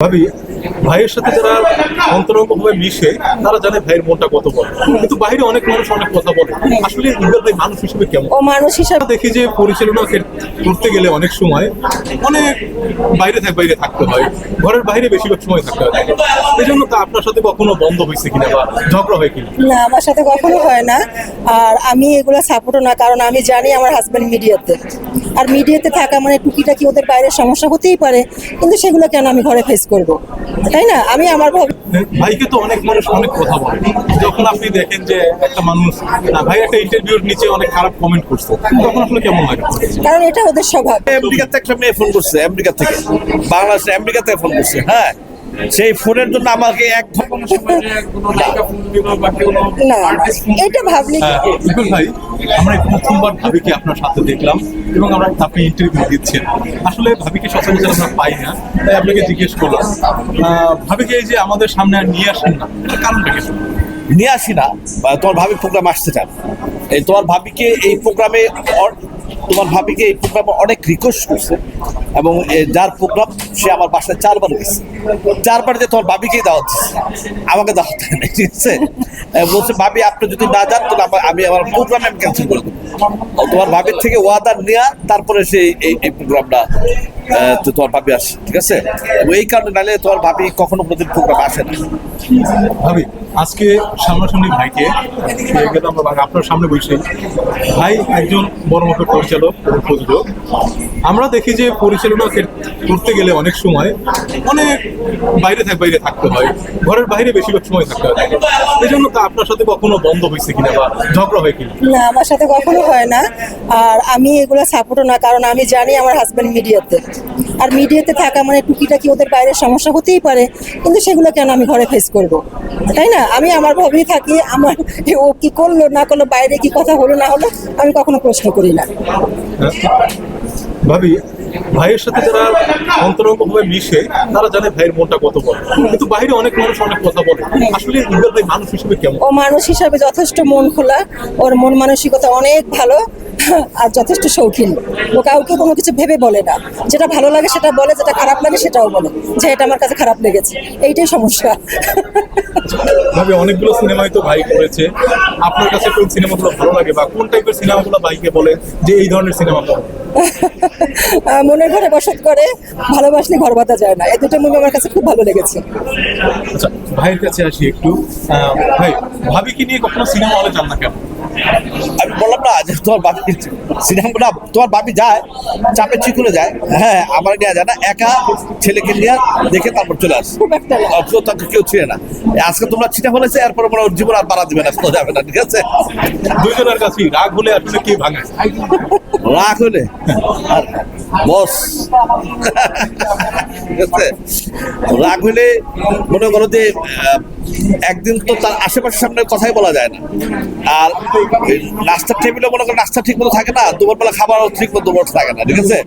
ভাবি ভাইয়ের সাথে যারা অন্তরঙ্গভাবে মিশে তারা জানে ভাইয়ের মনটা কত বড়। কিন্তু বাইরে অনেক মানুষ অনেক কথা বলে। আসলে ইকবাল ভাই মানুষ হিসেবে কেমন? ও মানুষ হিসাবে দেখি যে পরিচালনা করতে গেলে অনেক সময় অনেক বাইরে থাক বাইরে থাকতে হয়। ঘরের বাইরে বেশিরভাগ সময় থাকতে হয়। এই জন্য তা আপনার সাথে কখনো বন্ধ হয়েছে কিনা বা ঝগড়া হয় কিনা? না আমার সাথে কখনো হয় না। আর আমি এগুলো সাপোর্টও না কারণ আমি জানি আমার হাজব্যান্ড মিডিয়াতে আর মিডিয়াতে থাকা মানে টুকিটাকি ওদের বাইরে সমস্যা হতেই পারে। কিন্তু সেগুলো কেন আমি ঘরে ফেস করব? তাই না? আমি আমার ভাবে ভাইকে তো অনেক মানুষ অনেক কথা বলে। যখন আপনি দেখেন যে একটা মানুষ না, ভাই একটা ইন্টারভিউর নিচে অনেক খারাপ কমেন্ট করছে তখন আপনার কেমন লাগে? কারণ এটা ওদের স্বভাব। আমেরিকা থেকে একটা মেয়ে ফোন করছে আমেরিকা থেকে। বাংলাদেশ আমেরিকা থেকে ফোন করছে হ্যাঁ। সেই ফোনের জন্য আমাকে এক না এটা ভাবলে হ্যাঁ, ভাই আমরা প্রথমবার ভাবিকে আপনার সাথে দেখলাম এবং আমরা আপনি ইন্টারভিউ দিচ্ছেন। আসলে ভাবিকে সচরাচর আমরা পাই না তাই আপনাকে জিজ্ঞেস করলাম। আহ, ভাবিকে এই যে আমাদের সামনে আর নিয়ে আসেন না এর কারণটা কি? নিয়ে আসি না বা তোমার ভাবি প্রোগ্রাম আসতে চান এই তোমার ভাবিকে এই প্রোগ্রামে তোমার ভাবিকে এই প্রোগ্রামে অনেক রিকোয়েস্ট করছে। এবং যার প্রোগ্রাম, সে আমার বাসায় চারবার গেছে। চারবার যে তোমার ভাবিকেই দাওয়াত আমাকে দাওয়াত দেয় ঠিক আছে? বলছে ভাবি আপনি যদি না যান, তাহলে আমি আমার প্রোগ্রামে আমি ক্যান্সেল করে দেবো। তোমার ভাবির থেকে ওয়াদার নেওয়া তারপরে সে এই এই প্রোগ্রামটা তো তোমার ভাবি আসে, ঠিক আছে? এবং এই কারণে নাহলে তোমার ভাবি কখনো কোনোদিন প্রোগ্রামে আসে না। ভাবি, আজকে সামনাসামনি ভাইকে আপনার সামনে বসে। ভাই একজন বড় মাপের পরিচালক প্রযোজক। আমরা দেখি যে পরিচালনা করতে গেলে অনেক সময় অনেক বাইরে থাক বাইরে থাকতে হয়। ঘরের বাইরে বেশিরভাগ সময় থাকতে হয়। এই জন্য তা আপনার সাথে কখনো বন্ধ হয়েছে কিনা বা ঝগড়া হয় কিনা? না আমার সাথে কখনো হয় না। আর আমি এগুলো সাপোর্টও না কারণ আমি জানি আমার হাজব্যান্ড মিডিয়াতে। আর মিডিয়াতে থাকা মানে টুকিটাকি ওদের বাইরে সমস্যা হতেই পারে কিন্তু সেগুলো কেন আমি ঘরে ফেস করব? তাই না? আমি আমার ভাবেই থাকি আমার ও কি করল না করল বাইরে কি কথা হলো না হলো আমি কখনো প্রশ্ন করি না। হ্যাঁ? ভাবি ভাইয়ের সাথে যারা অন্তরঙ্গভাবে মিশে, তারা জানে ভাইয়ের মনটা কত বড়। কিন্তু বাইরে অনেক মানুষ অনেক কথা বলে। আসলে ইকবাল ভাই মানুষ হিসেবে কেমন? ও মানুষ হিসাবে যথেষ্ট মন খোলা। ওর মন মানসিকতা অনেক ভালো। আর যথেষ্ট শৌখিন। ও কাউকে কোনো কিছু ভেবে বলে না। যেটা ভালো লাগে সেটা বলে যেটা খারাপ লাগে সেটাও বলে। যে এটা আমার কাছে খারাপ লেগেছে। এইটাই সমস্যা। ভাবে অনেকগুলো সিনেমায় তো ভাই করেছে। আপনার কাছে কোন সিনেমাগুলো ভালো লাগে বা কোন টাইপের সিনেমাগুলো ভাইকে বলে যে এই ধরনের সিনেমা মনের ঘরে বসত করে ভালোবাসলে ঘর বাঁধা যায় না। এই দুটো মুভি আমার কাছে খুব ভালো লেগেছে। আচ্ছা ভাইয়ের কাছে আসি একটু। ভাই ভাবি কি নিয়ে কখনো সিনেমা হলে যান না কেন? আমি বললাম না যে তোমার বাবি তোমার বাবি যায় চাপে চিকুলে যায় হ্যাঁ আমার নেওয়া যায় না একা ছেলেকে নিয়ে দেখে তারপর চলে আসে। তাকে কেউ ছিঁড়ে না। আজকে তোমরা ছিটা ফেলেছে এরপরে মনে ওর জীবন আর বাড়া দিবে না শোনা যাবে না ঠিক আছে? দুইজনের কাছে রাগ হলে আসলে কি ভাঙে। রাগ হলে? বস। ঠিক আছে? রাগ হলে মনে করো যে একদিন তো তার আশেপাশের সামনে কথাই বলা যায় না। আর নাস্তার টেবিলে মনে করো নাস্তা ঠিক মতো থাকে না দুপুরবেলা খাবারও ঠিক মতো বসে থাকে না ঠিক আছে?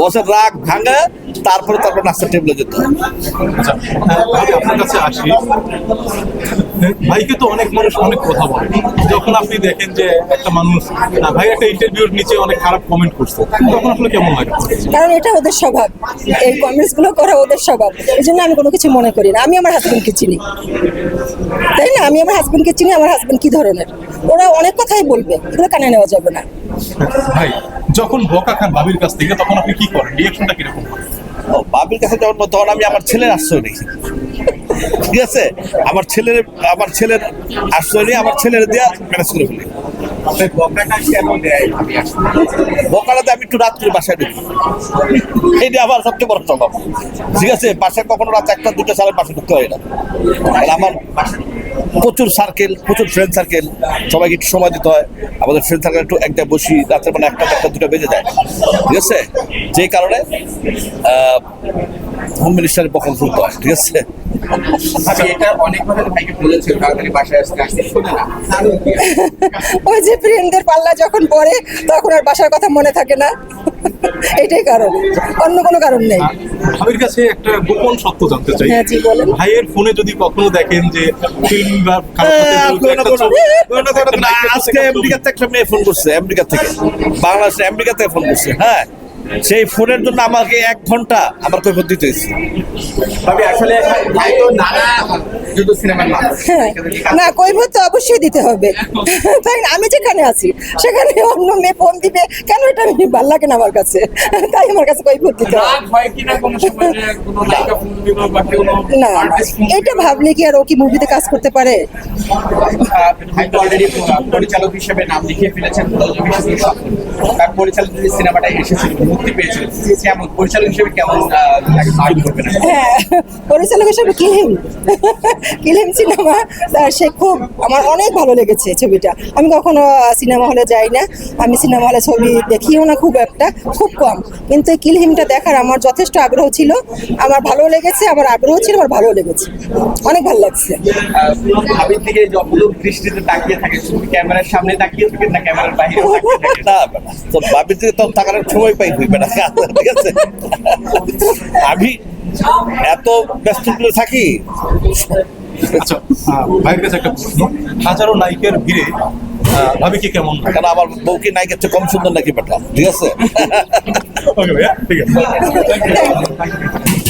বসের রাগ ভাঙে তারপরে তারপর নাস্তার টেবিলে যেতে হয়। আচ্ছা আপনার কাছে আসি। ভাইকে তো অনেক মানুষ অনেক কথা বলে। যখন আপনি দেখেন যে একটা মানুষ না, ভাই একটা ইন্টারভিউর নিচে অনেক খারাপ কমেন্ট করছে তখন আসলে কেমন লাগে? কারণ এটা ওদের স্বভাব। এই কমেন্টসগুলো করা ওদের স্বভাব। এই জন্য আমি কোনো কিছু মনে করি না। আমি আমার হাজবেন্ডকে চিনি। তাই না? আমি আমার হাজবেন্ডকে চিনি আমার হাজবেন্ড কি ধরনের? ওরা অনেক কথাই বলবে এগুলো কানে নেওয়া যাবে না। ভাই যখন বকা খান ভাবির কাছ থেকে তখন আপনি কি করেন? রিয়াকশনটা কীরকম হয়? ও, বাবির কাছে যখন তখন আমি আমার ছেলের আশ্রয় নিয়েছি। ঠিক আছে? আমার ছেলের আমার ছেলের আশ্রয় নিয়ে আমার ছেলের দেওয়া ম্যানেজ করে ফেলি। বকারাতে আমি একটু রাত করে বাসায় ঢুকি। এইটা আমার সবচেয়ে বড় স্বভাব। ঠিক আছে, বাসায় কখনো রাত একটা, দুটো সালের বাসায় ঢুকতে হয় না। আমার প্রচুর সার্কেল প্রচুর ফ্রেন্ড সার্কেল সবাইকে একটু সময় দিতে হয়। আমাদের ফ্রেন্ড সার্কেল একটু একটা বসি, রাতের মানে একটা একটা দুটো বেজে যায়। ঠিক আছে? যেই কারণে হোম মিনিস্টারের পক্ষ শুনতে হয় ঠিক আছে? শোনে না। ওই যে ফ্রেন্ডদের পাল্লা যখন পড়ে তখন আর বাসার কথা মনে থাকে না। এটাই কারণ অন্য কোনো কারণ নেই। ভাবির কাছে একটা গোপন সত্য জানতে চাই। হ্যাঁ, জি, বলেন। ভাইয়ের ফোনে যদি কখনো দেখেন যে ফিল্ম বা হ্যাঁ, আজকে আমেরিকা থেকে একটা মেয়ে ফোন করছে আমেরিকা থেকে। বাংলাদেশে আমেরিকা থেকে ফোন করছে হ্যাঁ। সেই ফোনের জন্য আমাকে এক ঘণ্টা আমার কৈফত দিতে হয়েছে। আসলে ভাই তো নানা হ্যাঁ না কৈভত তো অবশ্যই দিতে হবে। তাই না? আমি যেখানে আছি সেখানে অন্য মেয়ে ফোন দিবে কেন এটা আমি ভালো লাগে না আমার কাছে? তাই আমার কাছে কৈভত দিতে হয় না এটা ভাবলে কি আর ও কি মুভিতে কাজ করতে পারে? পরিচালক হিসেবে নাম লিখিয়ে ফেলেছেন তার পরিচালিত সিনেমাটা এসেছিল মুক্তি পেয়েছিল কেমন পরিচালক হিসেবে কেমন হ্যাঁ পরিচালক হিসেবে কিলিম। কিলিম সিনেমা সে খুব আমার অনেক ভালো লেগেছে ছবিটা। আমি কখনো সিনেমা হলে যাই না। আমি সিনেমা হলে ছবি দেখিও না খুব একটা খুব কম। কিন্তু এই কিলহিমটা দেখার আমার যথেষ্ট আগ্রহ ছিল। আমার ভালো লেগেছে আমার আগ্রহ ছিল আমার ভালো লেগেছে। অনেক ভালো লাগছে। আহ, ভাবির দিকে দৃষ্টিতে তাকিয়ে থাকে ক্যামেরার সামনে তাকিয়ে থাকেন না ক্যামেরার বাইরে না? তো বাবির দিকে তো তাকানোর সময় পাই ঠিক আছে? আমি এত ব্যস্ত থাকি? আচ্ছা ভাইয়ের কাছে একটা প্রশ্ন। হাজারো নায়িকের ভিড়ে ভাবি কি কেমন? কেন কারণ আমার বউকে নায়িকার চেয়ে কম সুন্দর নাকি বেটা? ঠিক আছে? ওকে ভাইয়া ঠিক আছে।